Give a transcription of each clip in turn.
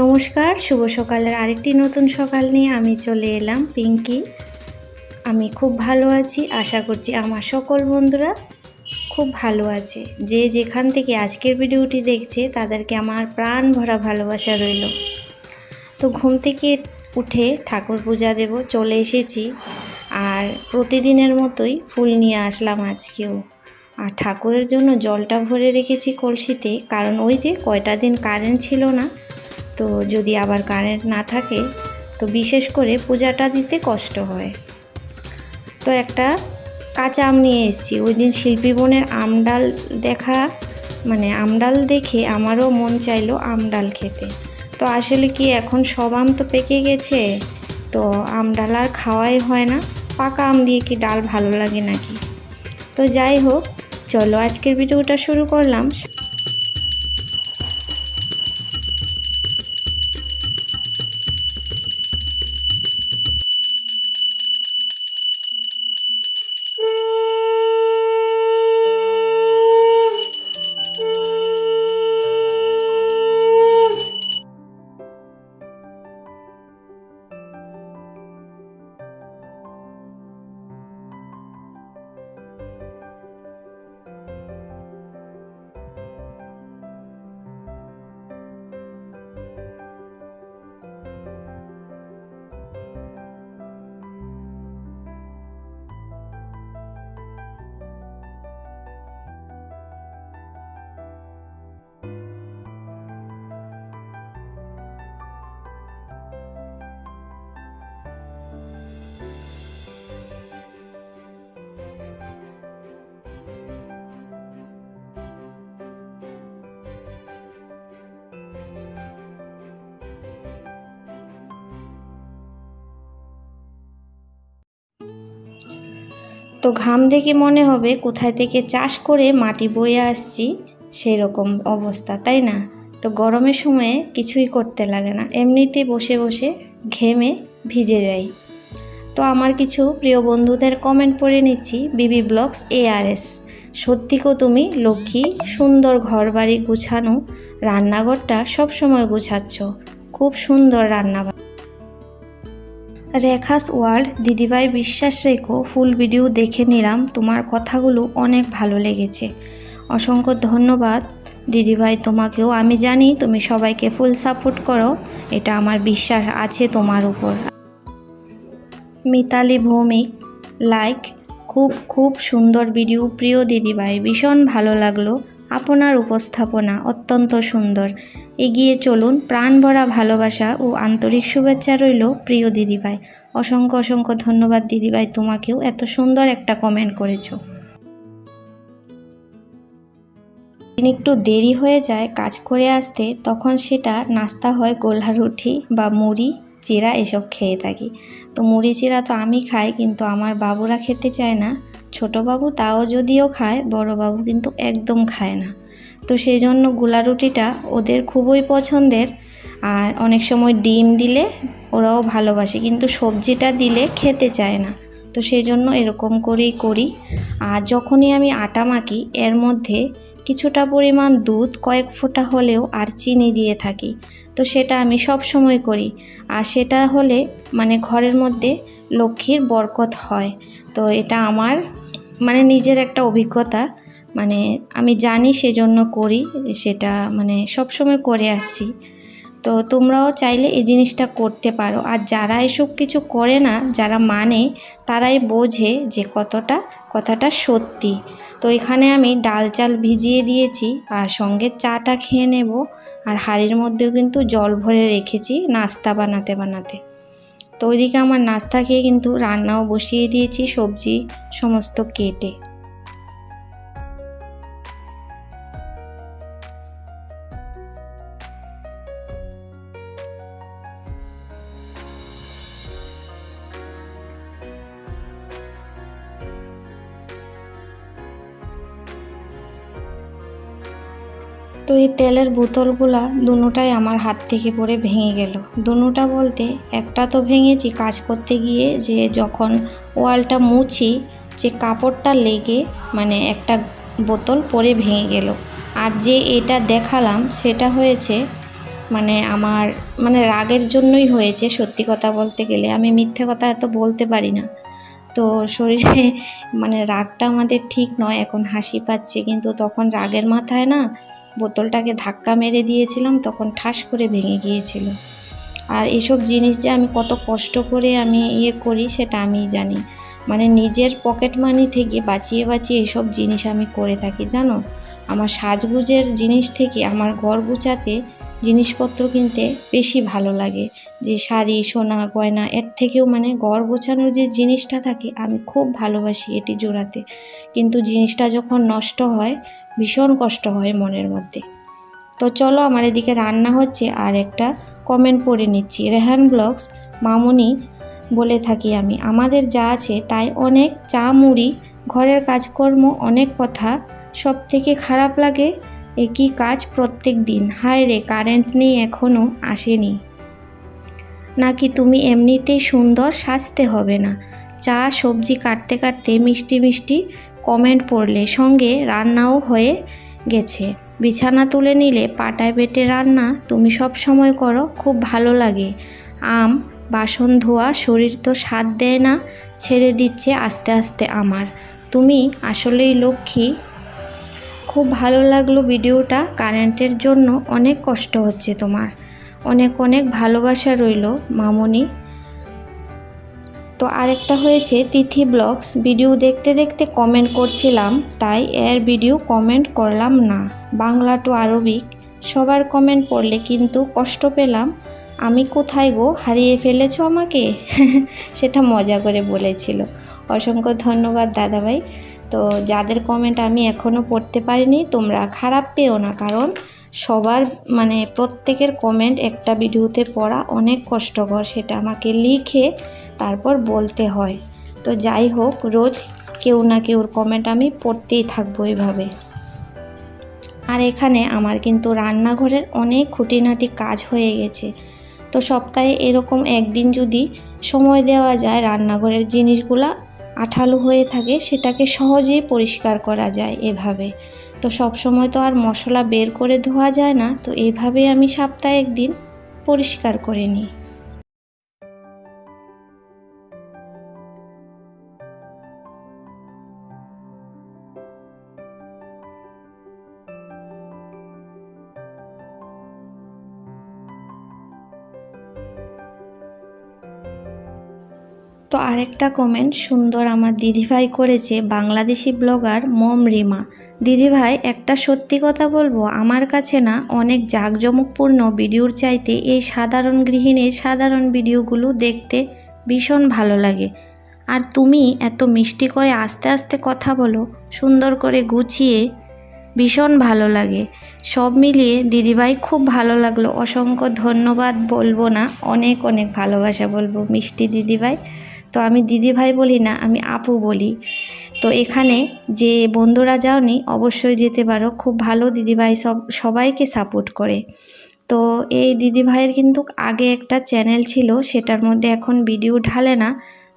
নমস্কার, শুভ সকালের আরেকটি নতুন সকাল নিয়ে আমি চলে এলাম পিঙ্কি। আমি খুব ভালো আছি, আশা করছি আমার সকল বন্ধুরা খুব ভালো আছে। যে যেখান থেকে আজকের ভিডিওটি দেখছে, তাদেরকে আমার প্রাণ ভরা ভালোবাসা রইল। তো ঘুম থেকে উঠে ঠাকুর পূজা দেব, চলে এসেছি। আর প্রতিদিনের মতোই ফুল নিয়ে আসলাম আজকেও। আর ঠাকুরের জন্য জলটা ভরে রেখেছি কলসিতে, কারণ ওই যে কয়টা দিন কারেন্ট ছিল না তো যদি আবার কারেন্ট না থাকে, তো বিশেষ করে পূজাটা দিতে কষ্ট হয়। তো একটা কাঁচা আম নিয়ে এসেছি। ওই দিন শিল্পী বোনের আমডাল দেখা মানে আমডাল দেখে আমারও মন চাইলো আমডাল খেতে। তো আসলে কি এখন সব আম তো পেকে গেছে? তো আমডাল আর খাওয়াই হয় না। পাকা আম দিয়ে কি ডাল ভালো লাগে নাকি? তো যাই হোক, চলো আজকের ভিডিওটা শুরু করলাম। তো ঘাম দেখে মনে হবে কোথায় থেকে চাষ করে মাটি বয়ে আসছি সেই রকম অবস্থা, তাই না? তো গরমের সময়ে কিছুই করতে লাগে না, এমনিতে বসে বসে ঘেমে ভিজে যাই। তো আমার কিছু প্রিয় বন্ধুদের কমেন্ট পড়ে নিচ্ছি, বিবি ব্লগস এআরএস সত্যি কো তুমি, লক্ষ্মী, সুন্দর ঘর বাড়ি গুছানো, রান্নাঘরটা সবসময় গুছাচ্ছ, খুব সুন্দর রান্না রেখাস ওয়ার্ল্ড দিদিভাই বিশ্বাস রেখো, ফুল ভিডিও দেখে নিলাম, তোমার কথাগুলো অনেক ভালো লেগেছে। অসংখ্য ধন্যবাদ। দিদিভাই, তোমাকেও আমি জানি, তুমি সবাইকে ফুল সাপোর্ট করো, এটা আমার বিশ্বাস আছে তোমার উপর। মিতালি ভৌমিক, লাইক, খুব খুব সুন্দর ভিডিও, প্রিয় দিদিভাই, ভীষণ ভালো লাগল। আপনার উপস্থাপনা অত্যন্ত সুন্দর। এগিয়ে চলুন, প্রাণ ভরা ভালোবাসা ও আন্তরিক শুভেচ্ছা রইল প্রিয় দিদিভাই। অসংখ্য অসংখ্য ধন্যবাদ দিদিভাই, তোমাকেও এত সুন্দর একটা কমেন্ট করেছ। একটু দেরি হয়ে যায় কাজ করে আসতে, তখন সেটা নাস্তা হয় গোলা রুটি বা মুড়ি, চিরা এসব খেয়ে থাকি। তো মুড়ি, চিরা তো আমি খাই, কিন্তু আমার বাবুরা খেতে চায় না। ছোটো বাবু তাও যদিও খায় বড় বাবু কিন্তু একদম খায় না। তো সেই জন্য গোলা রুটিটা ওদের খুবই পছন্দের। আর অনেক সময় ডিম দিলে ওরাও ভালোবাসে, কিন্তু সবজিটা দিলে খেতে চায় না। তো সেই জন্য এরকম করেই করি। আর যখনই আমি আটা মাখি, এর মধ্যে কিছুটা পরিমাণ দুধ, কয়েক ফোঁটা হলেও আর চিনি দিয়ে থাকি। তো সেটা আমি সব সময় করি। আর সেটা হলে মানে ঘরের মধ্যে লক্ষ্মীর বরকত হয়। তো এটা আমার মানে নিজের একটা অভিজ্ঞতা। মানে আমি জানি সেজন্য করি, সেটা মানে সবসময় করে আসছি। তো তোমরাও চাইলে এই জিনিসটা করতে পারো। আর যারা এসব কিছু করে না, যারা মানে তারাই বোঝে যে কতটা, কথাটা সত্যি। তো এখানে আমি ডাল চাল ভিজিয়ে দিয়েছি, আর সঙ্গে চাটা খেয়ে নেব, আর হাঁড়ির মধ্যেও কিন্তু জল ভরে রেখেছি নাস্তা বানাতে বানাতে। তো ওইদিকে আমার নাস্তা খেয়ে কিন্তু রান্নাও বসিয়ে দিয়েছি, সবজি সমস্ত কেটে। তো এই তেলের বোতলগুলা দুটোটাই আমার হাত থেকে পড়ে ভেঙে গেল। দুটোটা বলতে একটা তো ভেঙেছি কাজ করতে গিয়ে যে যখন ওয়ালটা মুছি, যে কাপড়টা লেগে মানে একটা বোতল পরে ভেঙে গেল। আর যে এটা দেখালাম সেটা হয়েছে মানে আমার মানে রাগের জন্যই হয়েছে সত্যি কথা বলতে গেলে। আমি মিথ্যে কথা এত বলতে পারি না। তো শরীরে মানে রাগটা আমাদের ঠিক নয়, এখন হাসি পাচ্ছে। কিন্তু তখন রাগের মাথায় না বোতলটাকে ধাক্কা মেরে দিয়েছিলাম, তখন ঠাস করে ভেঙে গিয়েছিল। আর এসব জিনিস যে আমি কত কষ্ট করে আমি ইয়ে করি সেটা আমি জানি। মানে নিজের পকেট মানি থেকে বাঁচিয়ে বাঁচিয়ে এসব জিনিস আমি করে থাকি, জানো? আমার সাজগুজের জিনিস থেকে আমার ঘর গুছাতে জিনিসপত্র কিনতে বেশি ভালো লাগে। যে শাড়ি, সোনা, গয়না, এর থেকেও মানে ঘর গোছানোর যে জিনিসটা থাকে, আমি খুব ভালোবাসি এটি জোড়াতে। কিন্তু জিনিসটা যখন নষ্ট হয় ভীষণ কষ্ট হয় মনের মধ্যে। তো চলো আমার এদিকে রান্না হচ্ছে আর একটা কমেন্ট পড়ে নিচ্ছি। রেহান ব্লগস, মামুনি বলে থাকি আমি, আমাদের যা আছে তাই অনেক চা মুড়ি ঘরের কাজকর্ম, অনেক কথা সব থেকে খারাপ লাগে একই কাজ প্রত্যেক দিন? হায় রে কারেন্ট নেই এখনও আসেনি। নাকি তুমি এমনিতেই সুন্দর, সাজতে হবে না। চা, সবজি কাটতে কাটতে মিষ্টি মিষ্টি কমেন্ট পড়লে সঙ্গে রান্নাও হয়ে গেছে। বিছানা তুলে নিলে পাটায় বেটে রান্না তুমি সব সময় করো, খুব ভালো লাগে। আম, বাসন ধোয়া, শরীর তো স্বাদ দেয় না, ছেড়ে দিচ্ছে আস্তে আস্তে আমার। তুমি আসলেই লক্ষ্মী। খুব ভালো লাগল ভিডিওটা, কারেন্টের জন্য অনেক কষ্ট হচ্ছে তোমার। অনেক অনেক ভালোবাসা রইল মামনি। তো আরেকটা হয়েছে তিথি ব্লগস। ভিডিও দেখতে দেখতে কমেন্ট করছিলাম, তাই এর ভিডিও কমেন্ট করলাম না। বাংলা টু আরবিক, সবার কমেন্ট পড়লে কিন্তু কষ্ট পেলাম। আমি কোথায় গো, হারিয়ে ফেলেছ আমাকে? সেটা মজা করে বলেছিল। অসংখ্য ধন্যবাদ দাদাভাই। তো যাদের কমেন্ট আমি এখনও পড়তে পারিনি, তোমরা খারাপ পেও না, কারণ সবার মানে প্রত্যেকের কমেন্ট একটা ভিডিওতে পড়া অনেক কষ্টকর, সেটা আমাকে লিখে তারপর বলতে হয়। তো যাই হোক, রোজ কেউ না কেউর কমেন্ট আমি পড়তেই থাকব এইভাবে আর এখানে আমার কিন্তু রান্নাঘরের অনেক খুঁটিনাটি কাজ হয়ে গেছে। তো সপ্তাহে এরকম একদিন যদি সময় দেওয়া যায়, রান্নাঘরের জিনিসগুলা আঠালো হয়ে থাকে, সেটাকে সহজেই পরিষ্কার করা যায় এভাবে। তো সব সময় তো আর মশলা বের করে ধোয়া যায় না, তো এইভাবেই আমি সপ্তাহে একদিন পরিষ্কার করে নিই। তো আরেকটা কমেন্ট সুন্দর আমার দিদিভাই করেছে, বাংলাদেশি ব্লগার মম রিমা। দিদিভাই, একটা সত্যি কথা বলব, আমার কাছে না অনেক জাঁকজমকপূর্ণ ভিডিওর চাইতে এই সাধারণ গৃহিণীর সাধারণ ভিডিওগুলো দেখতে ভীষণ ভালো লাগে। আর তুমি এত মিষ্টি করে আস্তে আস্তে কথা বলো, সুন্দর করে গুছিয়ে ভীষণ ভালো লাগে। সব মিলিয়ে দিদিভাই খুব ভালো লাগল, অসংখ্য ধন্যবাদ বলব না, অনেক অনেক ভালোবাসা বলব মিষ্টি দিদিভাই। তো আমি দিদি ভাই বলি না, আমি আপু বলি। তো এখানে যে বন্ধুরা যাওনি, অবশ্যই যেতে পারো। খুব ভালো দিদিভাই সব, সবাইকে সাপোর্ট করে। তো এই দিদি ভাইয়ের কিন্তু আগে একটা চ্যানেল ছিল, সেটার মধ্যে এখন ভিডিও ঢালে না।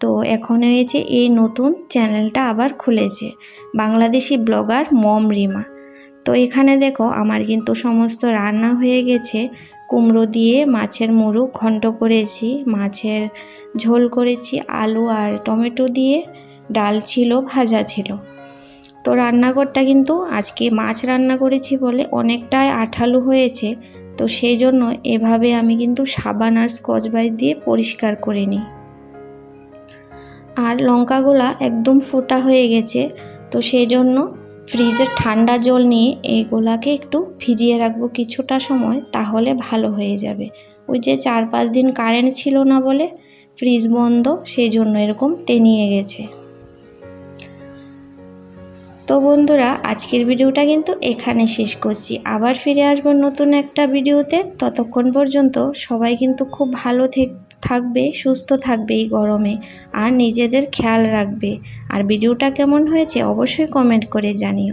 তো এখন হয়েছে এই নতুন চ্যানেলটা আবার খুলেছে। বাংলাদেশি ব্লগার মম রিমা। তো এখানে দেখো আমার কিন্তু সমস্ত রান্না হয়ে গেছে। কুমড়ো দিয়ে মাছের মুরুখ ঘন্ট করেছি, মাছের ঝোল করেছি, আলু আর টমেটো দিয়ে, ডাল ছিল, ভাজা ছিল। তো রান্নাঘরটা কিন্তু আজকে মাছ রান্না করেছি বলে অনেকটাই আঠালো হয়েছে। তো সেই জন্য এভাবে আমি কিন্তু সাবান আর স্কচ ব্রাইট দিয়ে পরিষ্কার করে নিই। আর লঙ্কাগুলা একদম ফোটা হয়ে গেছে। তো সেই জন্য ফ্রিজের ঠান্ডা জল নিয়ে এইগুলাকে একটু ভিজিয়ে রাখব কিছুটা সময়, তাহলে ভালো হয়ে যাবে। ওই যে চার পাঁচ দিন কারেন্ট ছিল না বলে ফ্রিজ বন্ধ সেই জন্য এরকম তেনিয়ে গেছে। তো বন্ধুরা, আজকের ভিডিওটা কিন্তু এখানে শেষ করছি। আবার ফিরে আসব নতুন একটা ভিডিওতে। ততক্ষণ পর্যন্ত সবাই কিন্তু খুব ভালো থাকবে, সুস্থ থাকবে এই গরমে। আর নিজেদের খেয়াল রাখবে। আর ভিডিওটা কেমন হয়েছে অবশ্যই কমেন্ট করে জানিও।